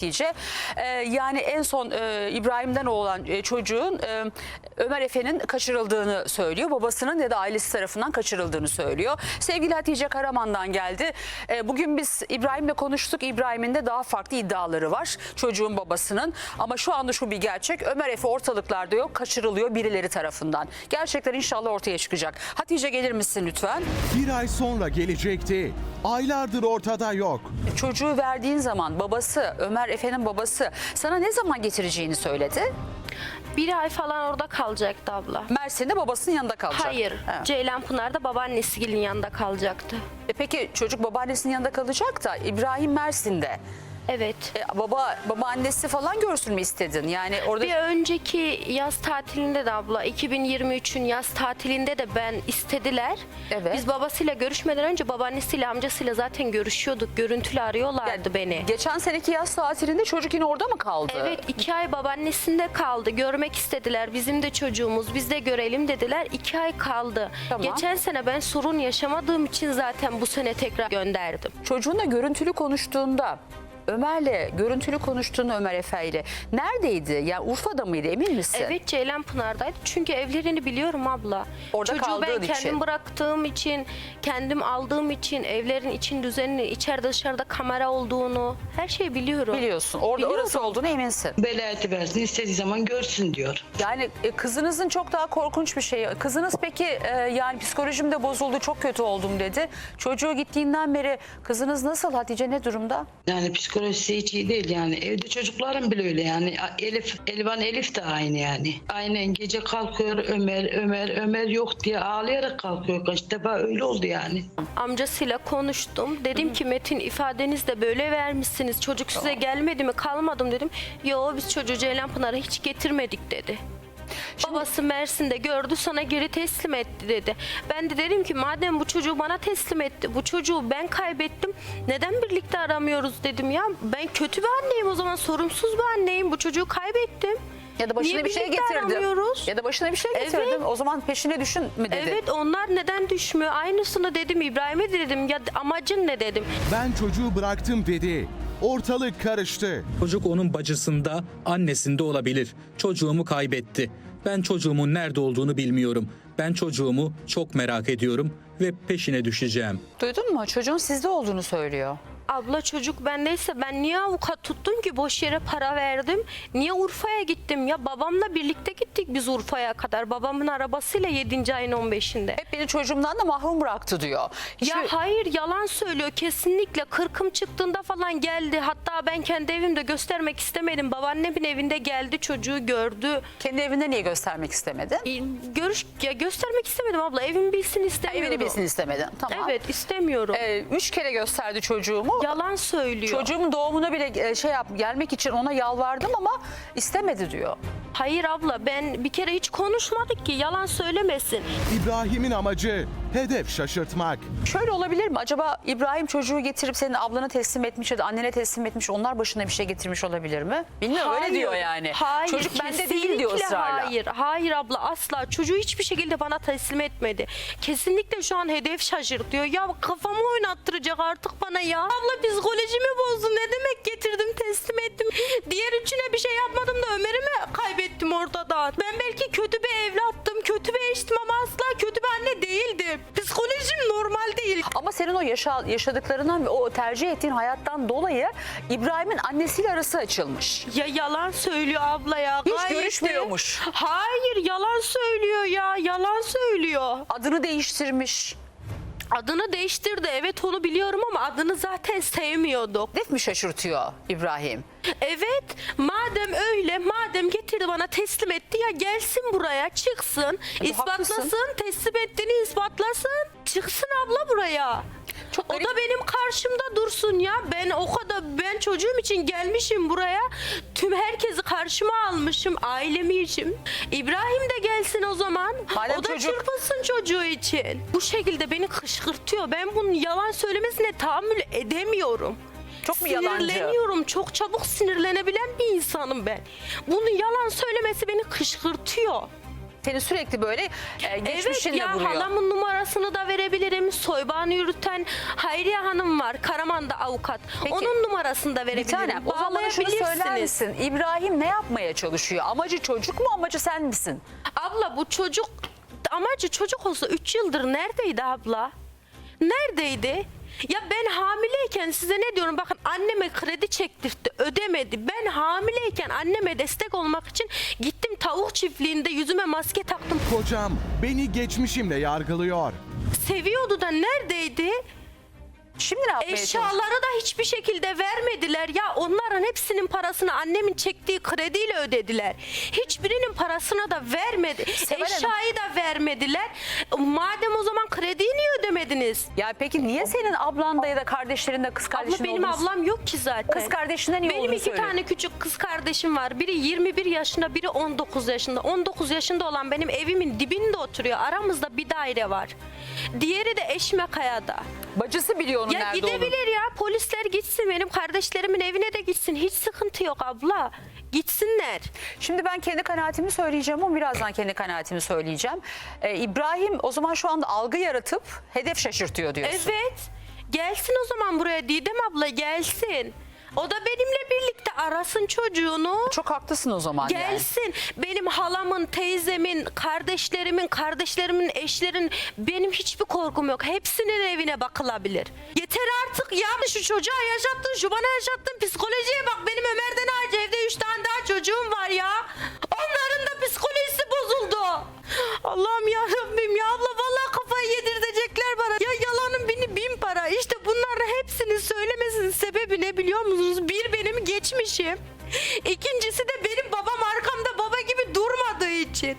Hatice. Ee, yani en son e, İbrahim'den olan e, çocuğun e, Ömer Efe'nin kaçırıldığını söylüyor. Babasının ya da ailesi tarafından kaçırıldığını söylüyor. Sevgili Hatice Karaman'dan geldi. E, bugün biz İbrahim'le konuştuk. İbrahim'in de daha farklı iddiaları var çocuğun babasının. Ama şu anda şu bir gerçek. Ömer Efe ortalıklarda yok. Kaçırılıyor birileri tarafından. Gerçekler inşallah ortaya çıkacak. Hatice gelir misin lütfen? Bir ay sonra gelecekti. Aylardır ortada yok. Çocuğu verdiğin zaman babası Ömer Efe'nin babası sana ne zaman getireceğini söyledi. Bir ay falan orada kalacaktı abla. Mersin'de babasının yanında kalacak. Hayır. Evet. Ceylan Pınar'da babaannesigilin yanında kalacaktı. E peki çocuk babaannesinin yanında kalacak da İbrahim Mersin'de. Evet. E, baba babaannesi falan görsün mü istedin? Yani orada Bir önceki yaz tatilinde de abla 2023'ün yaz tatilinde de ben istediler. Evet. Biz babasıyla görüşmeden önce babaannesiyle amcasıyla zaten görüşüyorduk. Görüntülü arıyorlardı beni. geçen seneki yaz tatilinde çocuk yine orada mı kaldı? Evet iki ay babaannesinde kaldı. Görmek istediler. Bizim de çocuğumuz. Biz de görelim dediler. İki ay kaldı. Tamam. Geçen sene ben sorun yaşamadığım için zaten bu sene tekrar gönderdim. Çocuğunla görüntülü konuştuğunda Ömer'le görüntülü konuştuğunu Ömer Efe ile neredeydi? Ya Urfa'da mıydı emin misin? Evet Ceylan Pınar'daydı. Çünkü evlerini biliyorum abla. Orada Çocuğu ben kendim için. bıraktığım için, kendim aldığım için, evlerin için düzenini, içeride dışarıda kamera olduğunu her şeyi biliyorum. Biliyorsun. Orada Biliyorum. orası olduğunu eminsin. Velayeti versin istediği zaman görsün diyor. Yani e, kızınızın çok daha korkunç bir şeyi. Kızınız peki e, yani psikolojim de bozuldu çok kötü oldum dedi. Çocuğu gittiğinden beri kızınız nasıl Hatice ne durumda? Yani psikolojisi hiç iyi değil yani. Evde çocuklarım bile öyle yani. Elif, Elvan Elif de aynı yani. Aynen gece kalkıyor Ömer, Ömer, Ömer yok diye ağlayarak kalkıyor. Kaç defa öyle oldu yani. Amcasıyla konuştum. Dedim ki Metin ifadeniz de böyle vermişsiniz. Çocuk size gelmedi mi kalmadım dedim. Yo biz çocuğu Ceylan Pınar'a hiç getirmedik dedi. Babası Mersin'de gördü sana geri teslim etti dedi. Ben de dedim ki madem bu çocuğu bana teslim etti, bu çocuğu ben kaybettim. Neden birlikte aramıyoruz dedim ya. Ben kötü bir anneyim o zaman sorumsuz bir anneyim. Bu çocuğu kaybettim. Ya da başına Niye bir şey birlikte getirdim. aramıyoruz? Ya da başına bir şey Evet. getirdim. O zaman peşine düşün mü dedi. Evet onlar neden düşmüyor? Aynısını dedim İbrahim'e de dedim. Ya amacın ne dedim. Ben çocuğu bıraktım dedi. Ortalık karıştı. Çocuk onun bacısında, annesinde olabilir. Çocuğumu kaybetti. Ben çocuğumun nerede olduğunu bilmiyorum. Ben çocuğumu çok merak ediyorum ve peşine düşeceğim. Duydun mu? Çocuğun sizde olduğunu söylüyor. Abla çocuk bendeyse ben niye avukat tuttum ki boş yere para verdim? Niye Urfa'ya gittim ya? Babamla birlikte gittik biz Urfa'ya kadar. Babamın arabasıyla 7. ayın 15'inde. Hep beni çocuğumdan da mahrum bıraktı diyor. Ya hayır yalan söylüyor kesinlikle. Kırkım çıktığında falan geldi. Hatta ben kendi evimde göstermek istemedim. Babaannemin evinde geldi çocuğu gördü. kendi evinde niye göstermek istemedin? E, Görüş ya göstermek istemedim abla. Evim bilsin istemiyorum. Evini bilsin istemedin. Tamam. Evet istemiyorum. Ee, üç kere gösterdi çocuğumu. Yalan söylüyor. Çocuğumun doğumuna bile e, şey yap gelmek için ona yalvardım ama istemedi diyor. Hayır abla ben bir kere hiç konuşmadık ki yalan söylemesin. İbrahim'in amacı hedef şaşırtmak. Şöyle olabilir mi? Acaba İbrahim çocuğu getirip senin ablana teslim etmiş ya da annene teslim etmiş onlar başına bir şey getirmiş olabilir mi? Bilmiyorum öyle Hayır, diyor yani. Hayır, Çocuk bende değil diyor kesinlikle ısrarla. Hayır, hayır abla asla. Çocuğu hiçbir şekilde bana teslim etmedi. Kesinlikle şu an hedef şaşırtıyor. Ya kafamı oynattıracak artık bana ya. Abla psikolojimi bozdu. Ne demek getirdim teslim ettim. Diğer üçüne bir şey yapmadım da Ömer'i mi kaybettim ortada? Ben belki kötü bir evlattım, eştim ama asla kötü bir anne değildim. Psikolojim normal değil. Ama senin o yaşa, yaşadıklarından ve o tercih ettiğin hayattan dolayı İbrahim'in annesiyle arası açılmış. Ya yalan söylüyor abla ya. Hiç Gayet de- görüşmüyormuş. Hayır yalan söylüyor ya. Yalan söylüyor. Adını değiştirmiş. Adını değiştirdi. Evet onu biliyorum ama adını zaten sevmiyorduk. Hedef mi şaşırtıyor İbrahim? Evet madem öyle madem getirdi bana teslim etti ya gelsin buraya çıksın. Hadi ispatlasın haklısın. teslim ettiğini ispatlasın. Çıksın abla buraya. Çok o garip. da benim karşımda dursun ya. Ben o kadar ben çocuğum için gelmişim buraya. Tüm herkesi karşıma almışım ailemi için. İbrahim de gelsin o zaman. Madem o da çocuk- çırpınsın çocuğu için. Bu şekilde beni kışkırtıyor. Ben bunun yalan söylemesine tahammül edemiyorum. Çok mu yalancı? Sinirleniyorum. Çok çabuk sinirlenebilen bir insanım ben. Bunun yalan söylemesi beni kışkırtıyor. Seni sürekli böyle e, Evet geçmişinle ya vuruyor. halamın numarasını da verebilirim. Soybanı yürüten Hayriye Hanım var. Karaman'da avukat. Peki. Onun numarasını da Bir verebilirim. tanem o zaman şunu söyler misin? İbrahim ne yapmaya çalışıyor? Amacı çocuk mu amacı sen misin? Abla bu çocuk amacı çocuk olsa 3 yıldır neredeydi abla? Neredeydi? Ya ben hamileyken size ne diyorum bakın anneme kredi çektirdi ödemedi. Ben hamileyken anneme destek olmak için gittim tavuk çiftliğinde yüzüme maske taktım. Kocam beni geçmişimle yargılıyor. Seviyordu da neredeydi? Şimdi ne yapmaya? Eşyaları da hiçbir şekilde vermediler. Ya onların hepsinin parasını annemin çektiği krediyle ödediler. Hiçbirinin parasını da vermedi. Seval Hanım. Eşyayı da vermediler. Madem o zaman krediyi niye ödemediniz? Ya peki niye senin ablanda ya da kardeşlerinde kız Abla kardeşin benim olduğunu- ablam yok ki zaten. Kız kardeşinden iyi Benim olduğunu iki söylüyor. tane küçük kız kardeşim var. Biri 21 yaşında, biri 19 yaşında. 19 yaşında olan benim evimin dibinde oturuyor. Aramızda bir daire var. Diğeri de Eşmekaya'da. Bacısı biliyor onun Ya nerede gidebilir ya. Polisler gitsin. Benim kardeşlerimin evine de gitsin. Hiç sıkıntı yok abla. Gitsinler. Şimdi ben kendi kanaatimi söyleyeceğim ama birazdan kendi kanaatimi söyleyeceğim. Ee, İbrahim o zaman şu anda algı yaratıp hedef şaşırtıyor diyorsun. Evet. Gelsin o zaman buraya Didem abla gelsin. O da benimle birlikte arasın çocuğunu. Çok haklısın o zaman yani. Gelsin. Benim halamın, teyzemin, kardeşlerimin, kardeşlerimin, eşlerin benim hiçbir korkum yok. Hepsinin evine bakılabilir. Yeter artık ya şu çocuğa yaşattın, şu bana yaşattın psikolojiye bak. Benim Ömer'den hariç evde üç tane daha çocuğum var ya. Onların da psikolojisi bozuldu. Allah'ım ya Rabbim ya abla vallahi kafayı yedirtecekler bana. Ya yalanın bini bin para. İşte bunların hepsini söylemesinin sebebi ne biliyor musunuz? Bir benim geçmişim. İkincisi de benim babam arkamda baba gibi durmadığı için.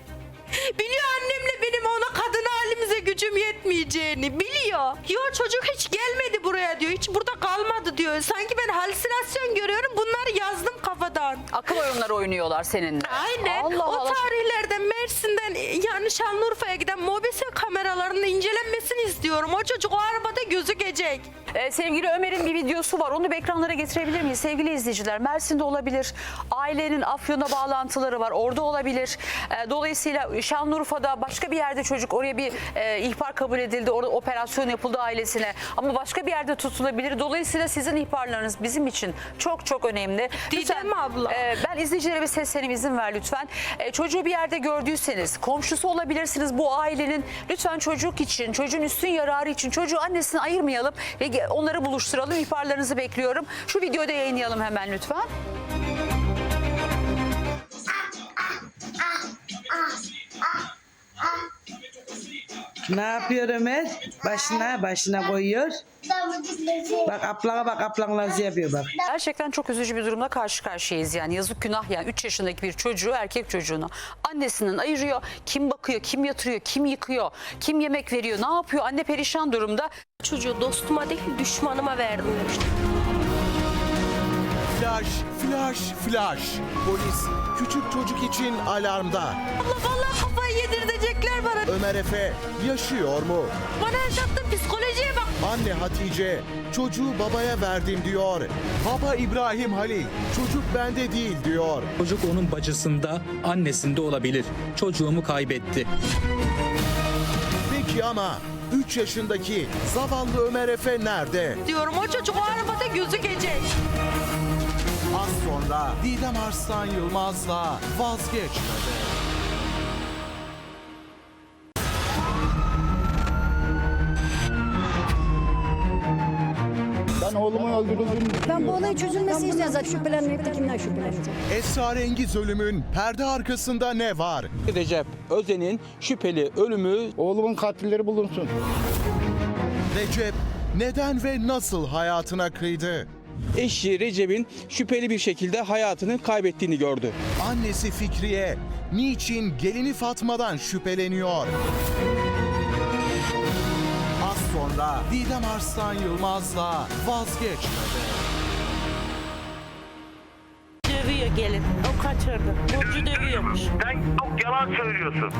Biliyor annemle benim ona kadın halimize gücüm yetmeyeceğini biliyor. Yo çocuk hiç gelmedi buraya diyor. Hiç burada kalmadı diyor. Sanki ben halüsinasyon görüyorum. Bunları yazdım kafadan. Akıl oyunları oynuyorlar seninle. Aynen. Allah o Allah. tarihlerden Mersin'den yani Şanlıurfa'ya giden mobese kameralarının incelenmesini istiyorum. O çocuk o arabada gözükecek. Ee, sevgili Ömer'in bir videosu var. Onu ekranlara getirebilir miyiz? Sevgili izleyiciler Mersin'de olabilir. Ailenin Afyon'a bağlantıları var. Orada olabilir. Ee, dolayısıyla Şanlıurfa'da başka bir yerde çocuk oraya bir e, ihbar kabul edildi. Orada operasyon yapıldı ailesine. Ama başka bir yerde tutulabilir. Dolayısıyla sizin ihbarlarınız bizim için çok çok önemli. Didem abla. e, ben izleyicilere bir sesleneyim izin ver lütfen. E, çocuğu bir yerde gördüyseniz komşusu olabilirsiniz bu ailenin. Lütfen çocuk için, çocuğun üstün yararı için çocuğu annesini ayırmayalım ve onları buluşturalım. İhbarlarınızı bekliyorum. Şu videoyu da yayınlayalım hemen lütfen. Ne yapıyor Ömer? Başına başına koyuyor. Bak ablana bak ablan nasıl yapıyor bak. Gerçekten çok üzücü bir durumla karşı karşıyayız yani yazık günah yani 3 yaşındaki bir çocuğu erkek çocuğunu annesinden ayırıyor. Kim bakıyor, kim yatırıyor, kim yıkıyor, kim yemek veriyor, ne yapıyor? Anne perişan durumda. Çocuğu dostuma değil düşmanıma verdim demiştim. Flash, flash, flash. Polis küçük çocuk için alarmda. Abla vallahi kafayı yedirtecekler bana. Ömer Efe yaşıyor mu? Bana yaşattığın psikolojiye bak. Anne Hatice çocuğu babaya verdim diyor. Baba İbrahim Halil çocuk bende değil diyor. Çocuk onun bacısında, annesinde olabilir. Çocuğumu kaybetti. Peki ama 3 yaşındaki zavallı Ömer Efe nerede? Diyorum o çocuk o arabada gözükecek. Sonra Didem Arslan Yılmaz'la vazgeçmedi. Ben oğlumun öldürüldüğünü Ben bu olayın çözülmesi istiyorum zaten şüphelenmeyip de kimden şüpheleneceğim? Esrarengiz ölümün perde arkasında ne var? Recep Özen'in şüpheli ölümü oğlumun katilleri bulunsun. Recep neden ve nasıl hayatına kıydı? Eşi Recep'in şüpheli bir şekilde hayatını kaybettiğini gördü. Annesi Fikriye niçin gelini Fatma'dan şüpheleniyor? Az sonra Didem Arslan Yılmaz'la vazgeçmedi. Dövüyor gelin. O kaçırdı. Burcu dövüyormuş. Sen çok yalan söylüyorsun.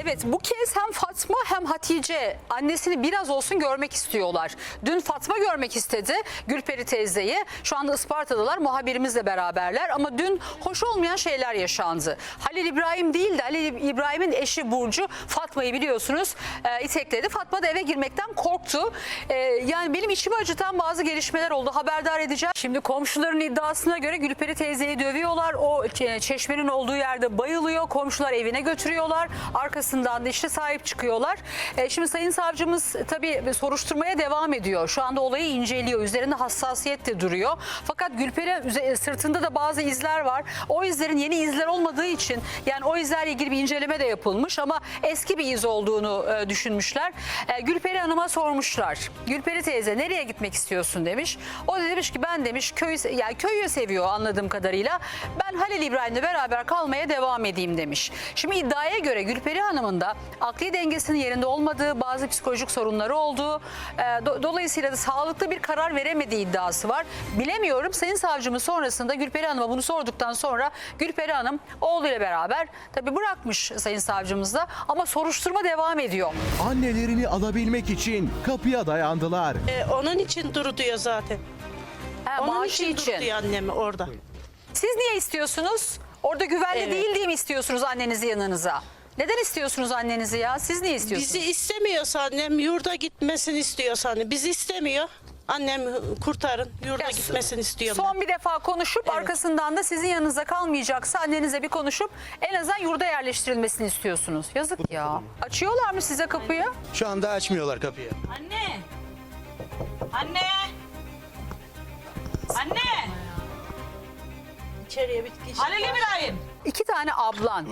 Evet bu kez hem Fatma hem Hatice annesini biraz olsun görmek istiyorlar. Dün Fatma görmek istedi Gülperi teyzeyi. Şu anda Isparta'dalar muhabirimizle beraberler ama dün hoş olmayan şeyler yaşandı. Halil İbrahim değil de Halil İbrahim'in eşi Burcu Fatma'yı biliyorsunuz e, itekledi. Fatma da eve girmekten korktu. E, yani benim içimi acıtan bazı gelişmeler oldu. Haberdar edeceğim. Şimdi komşuların iddiasına göre Gülperi teyzeyi dövüyorlar. O çe- çeşmenin olduğu yerde bayılıyor. Komşular evine götürüyorlar. Arkasından da işte sahip çıkıyorlar. E, şimdi Sayın Savcımız tabii soruşturmaya devam ediyor. Şu anda olayı inceliyor. Üzerinde hassasiyet de duruyor. Fakat Gülperi üze- sırtında da bazı izler var. O izlerin yeni izler olmadığı için yani o izlerle ilgili bir inceleme de yapılmış ama eski bir iz olduğunu e, düşünmüşler. E, Gülperi Hanım'a sormuşlar. Gülperi teyze nereye gitmek istiyorsun demiş. O da demiş ki ben demiş köyü yani köyü seviyor anladığım kadarıyla. Ben Halil İbrahim'le beraber kalmaya devam edeyim demiş. Şimdi iddiaya göre Gülperi Hanım'ın da akli dengesinin yerinde olmadığı, bazı psikolojik sorunları olduğu, e, do- dolayısıyla da sağlıklı bir karar veremediği iddiası var. Bilemiyorum. Sayın savcımız sonrasında Gülperi Hanım'a bunu sorduktan sonra Gülperi Hanım oğluyla beraber tabii bırakmış Sayın savcımız da ama soruşturma devam ediyor. Annelerini alabilmek için kapıya dayandılar. Ee, onun için duru diyor zaten. Ha, Onun maaşı için, için. duru diyor annemi orada. Siz niye istiyorsunuz? Orada güvenli Evet. değil diye mi istiyorsunuz annenizi yanınıza? Neden istiyorsunuz annenizi ya? Siz niye istiyorsunuz? Bizi istemiyorsa annem yurda gitmesini istiyorsa anne. Bizi istemiyor. Annem kurtarın yurda Ya, gitmesini istiyorum. Son bir defa konuşup arkasından da sizin yanınıza kalmayacaksa annenize bir konuşup en azından yurda yerleştirilmesini istiyorsunuz. Yazık ya. Açıyorlar mı size kapıyı? Şu anda açmıyorlar kapıyı. Anne. Anne. Anne. İçeriye bir kişi Halil İbrahim. İki tane ablan.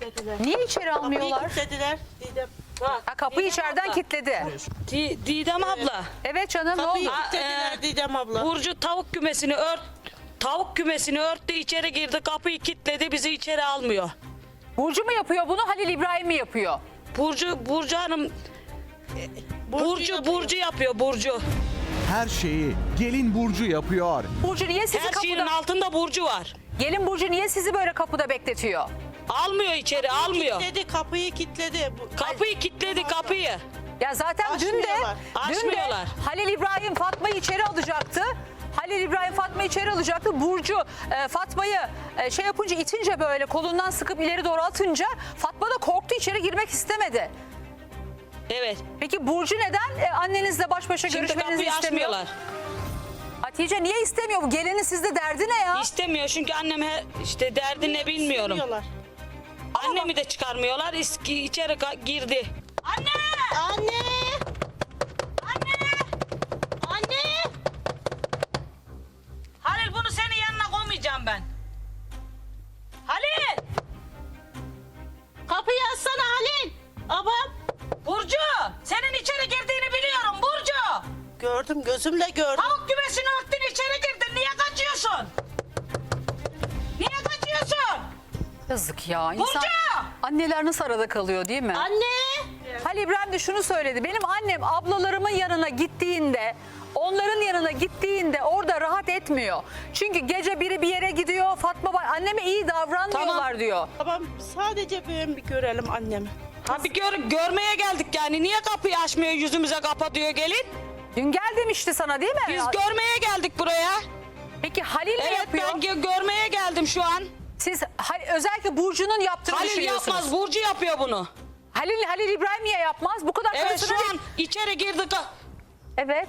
Dediler. Niye içeri almıyorlar? Kapıyı dediler. Didem. Bak. Ha, kapıyı içeriden kilitledi. Di- Didem abla. Evet canım ne Kapıyı oldu? dediler Ee, Didem abla. Burcu tavuk kümesini ört. Tavuk kümesini örttü içeri girdi kapıyı kilitledi bizi içeri almıyor. Burcu mu yapıyor bunu Halil İbrahim mi yapıyor? Burcu Burcu Hanım Burcu yapıyor. Burcu yapıyor Burcu. Her şeyi gelin Burcu yapıyor. Burcu niye sizi Her şeyin kapıda... altında Burcu var. Gelin Burcu niye sizi böyle kapıda bekletiyor? Almıyor içeri almıyor. Kilitledi kapıyı kilitledi. Bu- Kapıyı kilitledi kapıyı. Ya zaten dün de, Açmıyorlar. dün de Açmıyorlar. Halil İbrahim Fatma'yı içeri alacaktı. Halil İbrahim Fatma'yı içeri alacaktı. Burcu e, Fatma'yı e, şey yapınca itince böyle kolundan sıkıp ileri doğru atınca Fatma da korktu içeri girmek istemedi. Evet. Peki Burcu neden e, annenizle baş başa Şimdi görüşmenizi kapıyı istemiyor? açmıyorlar. Hatice niye istemiyor? Bu gelinin sizde derdi ne ya? İstemiyor çünkü annem he- işte derdi ne bilmiyorum. İstemiyorlar. Annemi de çıkarmıyorlar. İs- içeri ka- girdi. Anne! Anne! Anne! Anne! Halil bunu senin yanına koymayacağım ben. Halil! Kapıyı açsana Halil. Abam. Burcu! Senin içeri girdiğini biliyorum Burcu! Gördüm gözümle gördüm. Tavuk kümesini Yazık ya. İnsan... Burcu! Anneler nasıl arada kalıyor değil mi? Anne! Halil İbrahim de şunu söyledi. Benim annem ablalarımın yanına gittiğinde onların yanına gittiğinde orada rahat etmiyor. Çünkü gece biri bir yere gidiyor. Fatma bak anneme iyi davranmıyorlar Tamam. diyor. Babam sadece ben bir görelim annemi. Ha bir gör, görmeye geldik yani. Niye kapıyı açmıyor yüzümüze kapatıyor gelin? Dün gel demişti sana değil mi? Biz görmeye geldik buraya. Peki Halil ne Evet yapıyor? ben gö- görmeye geldim şu an. Siz Hal- özellikle Burcu'nun yaptığını Halil düşünüyorsunuz. yapmaz Burcu yapıyor bunu. Halil, Halil İbrahim niye yapmaz? Bu kadar Evet karısına... şu an içeri girdi. ka- Evet.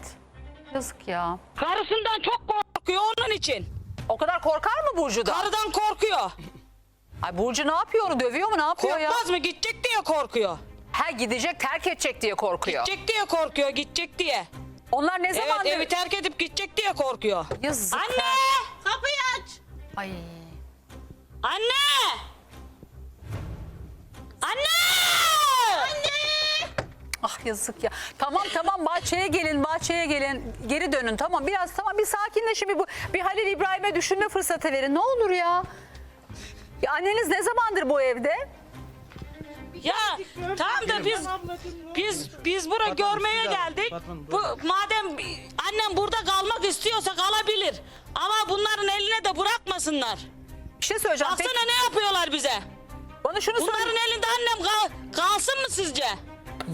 Yazık ya. Karısından çok korkuyor onun için. O kadar korkar mı Burcu da? Karıdan korkuyor. Ay Burcu ne yapıyor onu? Dövüyor mu? Ne yapıyor ya? Korkmaz mı? Gidecek diye korkuyor. Ha gidecek terk edecek diye korkuyor. Gidecek diye korkuyor, gidecek diye. Onlar ne Evet evi terk edip gidecek diye korkuyor. Yazık. Anne! Kapıyı aç. Ay. Anne! Anne! Ah yazık ya. Tamam tamam bahçeye gelin bahçeye gelin geri dönün tamam biraz tamam bir sakinleşin bir, bu- bir Halil İbrahim'e düşünme fırsatı verin ne olur ya. ya anneniz ne zamandır bu evde? Ya tamam da biz biz biz buraya görmeye geldik. Bu madem annem burada kalmak istiyorsa kalabilir. Ama bunların eline de bırakmasınlar. Bir şey söyleyeceğim. Peki, Baksana ne yapıyorlar bize. bana şunu Bunların söyle. elinde annem kal- kalsın mı sizce?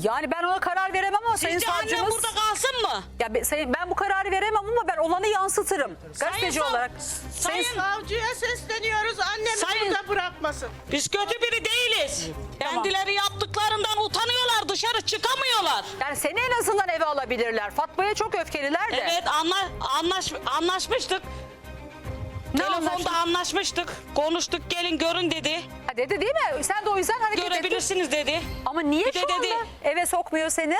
Yani ben ona karar veremem ama sayın Sizce annem savcımız... burada kalsın mı? Ya ben, sayın- ben bu kararı veremem ama ben olanı yansıtırım. Gazeteci sav- olarak. sayın- Savcıya sesleniyoruz annemi Sayın- burada bırakmasın. Biz kötü biri değiliz. Kendileri yaptıklarından utanıyorlar. Dışarı çıkamıyorlar. Yani seni en azından eve alabilirler. Fatma'ya çok öfkeliler de. Evet anla, anlaş, anlaşmıştık. Ne Telefonda anlaştık? anlaşmıştık. Konuştuk gelin görün dedi. Ha dedi değil mi? Sen de o yüzden hareket ettin. Görebilirsiniz dedi. Ama niye Bir de şu anda dedi- eve sokmuyor seni?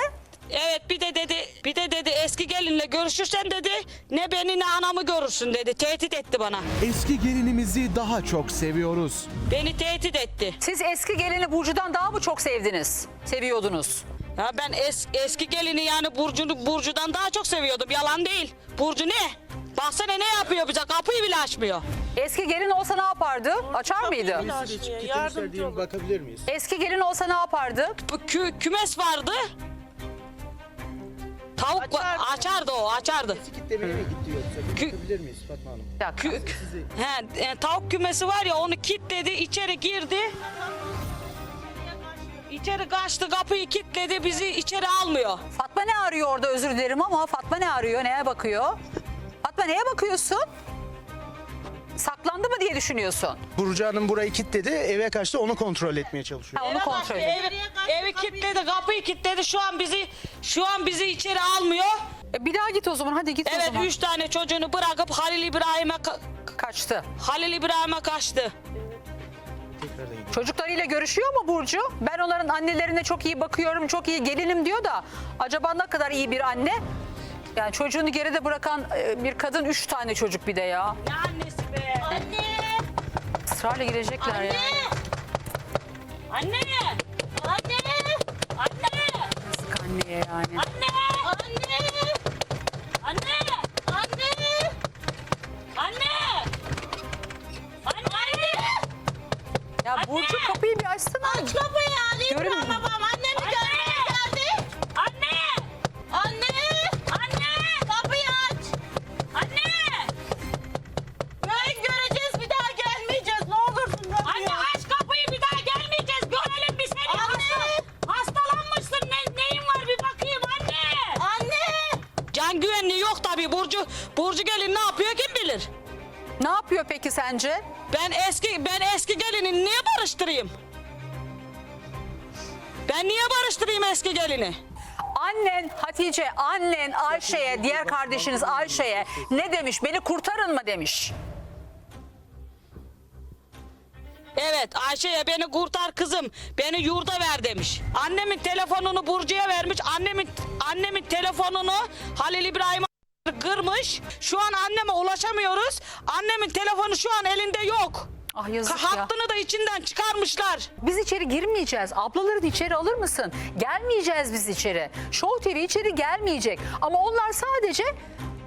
Evet bir de dedi bir de dedi eski gelinle görüşürsen dedi ne beni ne anamı görürsün dedi. Tehdit etti bana. Eski gelinimizi daha çok seviyoruz. Beni tehdit etti. Siz eski gelini Burcu'dan daha mı çok sevdiniz? Seviyordunuz. Ya ben es, eski gelini yani Burcu'nu Burcu'dan daha çok seviyordum. Yalan değil. Burcu ne? Baksana ne yapıyor bize? Kapıyı bile açmıyor. Eski gelin olsa ne yapardı? Açar mıydı? Yardımcı olun. Bakabilir miyiz? Eski gelin olsa ne yapardı? Bu kü- kümes vardı. Tavuk Açardı. açardı o, açardı. Kitlemeye mi gitti yoksa? Kü- Bakabilir miyiz Fatma Hanım? Bir dakika. Kü- He, e, tavuk kümesi var ya onu kilitledi, içeri girdi. İçeri kaçtı, kapıyı kilitledi, bizi içeri almıyor. Fatma ne arıyor orada özür dilerim ama Fatma ne arıyor? Neye bakıyor? Fatma neye bakıyorsun? Saklandı mı diye düşünüyorsun? Burcu Hanım burayı kilitledi, eve kaçtı onu kontrol etmeye çalışıyor. Ha, onu Eve kontrol kaçtı, ediyor. Evi, evi kilitledi, kapıyı kilitledi. Şu an bizi şu an bizi içeri almıyor. E, bir daha git o zaman hadi git o Evet, zaman. üç tane çocuğunu bırakıp Halil İbrahim'e ka- Kaçtı. Halil İbrahim'e kaçtı. Çocuklarıyla görüşüyor mu Burcu? Ben onların annelerine çok iyi bakıyorum, çok iyi gelinim diyor da acaba ne kadar iyi bir anne? Yani çocuğunu geride bırakan e, bir kadın üç tane çocuk bir de ya. Ne annesi be? Anne! Israrla girecekler ya. Anne! Anne! Anne! Yazık anneye yani. Anne! Anne! Ne yapıyor peki sence? Ben eski ben eski gelini niye barıştırayım? Ben niye barıştırayım eski gelini? Annen Hatice, annen Ayşe'ye, diğer kardeşiniz Ayşe'ye ne demiş? Beni kurtarın mı demiş. Evet Ayşe'ye beni kurtar kızım. Beni yurda ver demiş. Annemin telefonunu Burcu'ya vermiş. Annemin annemin telefonunu Halil İbrahim'e kırmış. Şu an anneme ulaşamıyoruz. Annemin telefonu şu an elinde yok. Ah yazık ya. Hattını da içinden çıkarmışlar. Biz içeri girmeyeceğiz. Ablaları da içeri alır mısın? Gelmeyeceğiz biz içeri. Show TV içeri gelmeyecek. Ama onlar sadece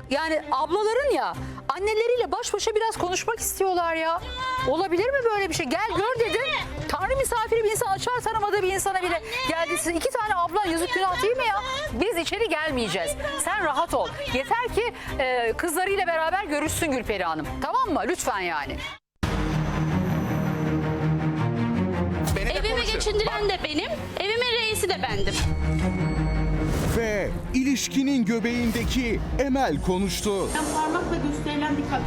yani ablaların ya anneleriyle baş başa biraz konuşmak istiyorlar ya. Olabilir mi böyle bir şey? Gel gör dedin. Tanrı misafiri bir insan açar tanımadığı bir insana bile geldi. Siz iki tane ablan yazık günah değil mi ya? Biz içeri gelmeyeceğiz. Sen rahat ol. Yeter ki e, kızlarıyla beraber görüşsün Gülperi Hanım. Tamam mı? Lütfen yani. Evimi geçindiren de benim, evimin reisi de bendim. Ve ilişkinin göbeğindeki Emel konuştu. Parmakla gösterilen bir kadın.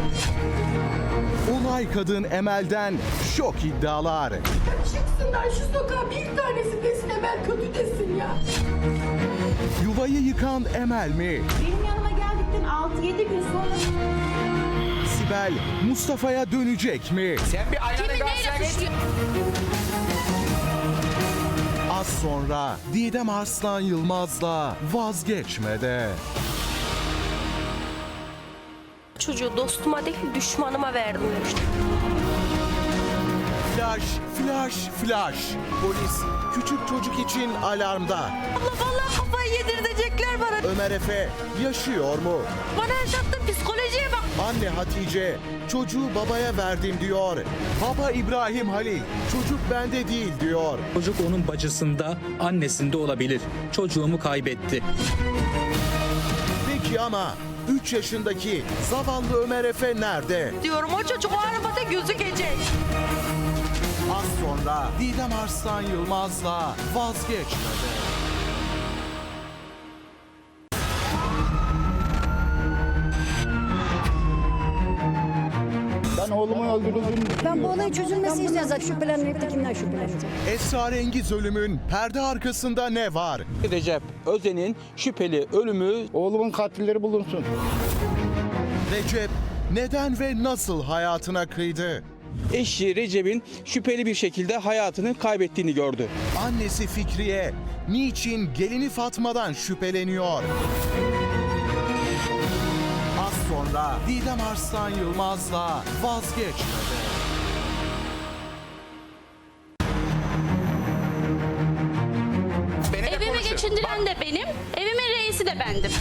Olay kadın Emel'den şok iddialar. Çıksınlar şu sokağa bir tanesi desin Emel kötü desin ya. Yuvayı yıkan Emel mi? Benim yanıma geldikten 6-7 gün sonra Sibel Mustafa'ya dönecek mi? Kimin neyle suçlu? Az sonra Didem Arslan Yılmaz'la vazgeçmede. Çocuğu dostuma değil düşmanıma verdim demiştim. Flash, flash, flash. Polis küçük çocuk için alarmda. Abla vallahi kafayı yedirecekler bana. Ömer Efe yaşıyor mu? Bana yaşattığın psikolojiye bak. Anne Hatice çocuğu babaya verdim diyor. Baba İbrahim Halil çocuk bende değil diyor. Çocuk onun bacısında, annesinde olabilir. Çocuğumu kaybetti. Peki ama 3 yaşındaki zavallı Ömer Efe nerede? Diyorum o çocuk o arabada gözükecek. Az sonra Didem Arslan Yılmaz'la vazgeçmede. Öldürüldüğünü Ben bu olayın çözülmesini istiyorum. Zaten şüphelenmeyip de kimden şüpheleneceğim? Esrarengiz ölümün perde arkasında ne var? Recep Özen'in şüpheli ölümü oğlumun katilleri bulunsun. Recep neden ve nasıl hayatına kıydı? Eşi Recep'in şüpheli bir şekilde hayatını kaybettiğini gördü. Annesi Fikriye niçin gelini Fatma'dan şüpheleniyor? Sonra Didem Arslan Yılmaz'la vazgeçmedi. Evimi geçindiren de benim, evimin reisi de bendim.